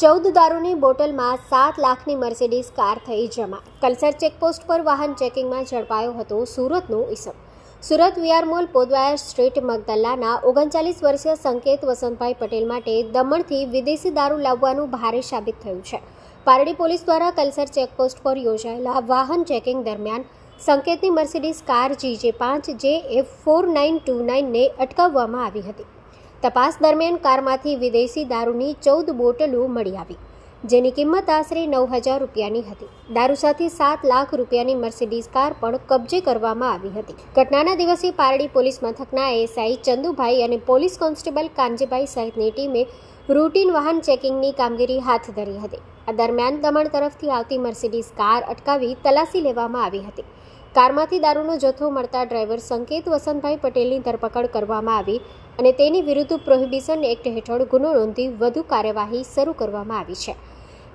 ચૌદ દારૂની બોટલમાં સાત લાખની મર્સિડીઝ કાર થઈ જમા. કલસર ચેકપોસ્ટ પર વાહન ચેકિંગમાં ઝડપાયો હતો સુરતનો ઈસમ. સુરત વિઆર મોલ પોદવાયર સ્ટ્રીટ મગદલ્લાના ઓગણચાલીસ વર્ષીય સંકેત વસંતભાઈ પટેલ માટે દમણથી વિદેશી દારૂ લાવવાનું ભારે સાબિત થયું છે. પારડી પોલીસ દ્વારા કલસર ચેકપોસ્ટ પર યોજાયેલા વાહન ચેકિંગ દરમિયાન સંકેતની મર્સિડીઝ કાર જીજે પાંચ J F four nine two નાઇનને અટકાવવામાં આવી હતી. તપાસ દરમિયાન કારમાંથી વિદેશી દારૂની ચૌદ બોટલો મળી આવી, જેની કિંમત આશરે નવ હજાર રૂપિયાની હતી. દારૂ સાથે સાત લાખ રૂપિયાની મર્સિડીઝ કાર પણ કબજે કરવામાં આવી હતી. ઘટનાના દિવસે પારડી પોલીસ મથકના એએસઆઈ ચંદુભાઈ અને પોલીસ કોન્સ્ટેબલ કાનજીભાઈ સહિતની ટીમે રૂટીન વાહન ચેકિંગની કામગીરી હાથ ધરી હતી. આ દરમિયાન દમણ તરફથી આવતી મર્સિડીઝ કાર અટકાવી તલાશી લેવામાં આવી હતી. કારમાંથી દારૂનો જથ્થો મળતા ડ્રાઈવર સંકેત વસંતભાઈ પટેલની ધરપકડ કરવામાં આવી અને તેની વિરુદ્ધ પ્રોહિબિશન એક્ટ હેઠળ ગુનો નોંધી વધુ કાર્યવાહી શરૂ કરવામાં આવી છે.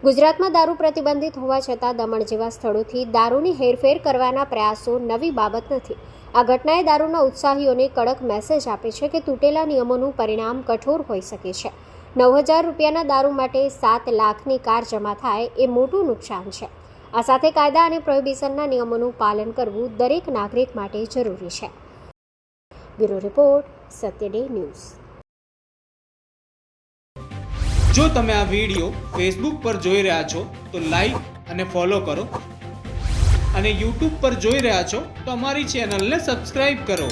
ગુજરાતમાં દારૂ પ્રતિબંધિત હોવા છતાં દમણ જેવા સ્થળોથી દારૂની હેરફેર કરવાના પ્રયાસો નવી બાબત નથી. આ ઘટનાએ દારૂના ઉત્સાહીઓને કડક મેસેજ આપે છે કે તૂટેલા નિયમોનું પરિણામ કઠોર હોઈ શકે છે. નવ હજાર રૂપિયાના દારૂ માટે સાત લાખની કાર જમા થાય એ મોટું નુકસાન છે. આ સાથે કાયદા અને પ્રોહિબિશનના નિયમોનું પાલન કરવું દરેક નાગરિક માટે જરૂરી છે. Bureau report, Satya day news. જો તમે આ વીડિયો ફેસબુક પર જોઈ રહ્યા છો, તો લાઈક અને ફોલો કરો. અને યુટ્યુબ પર જોઈ રહ્યા છો, તો અમારી ચેનલને સબસ્ક્રાઇબ કરો.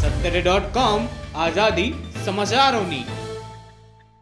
સત્તરે ડોટ કોમ આઝાદી સમાચારોની.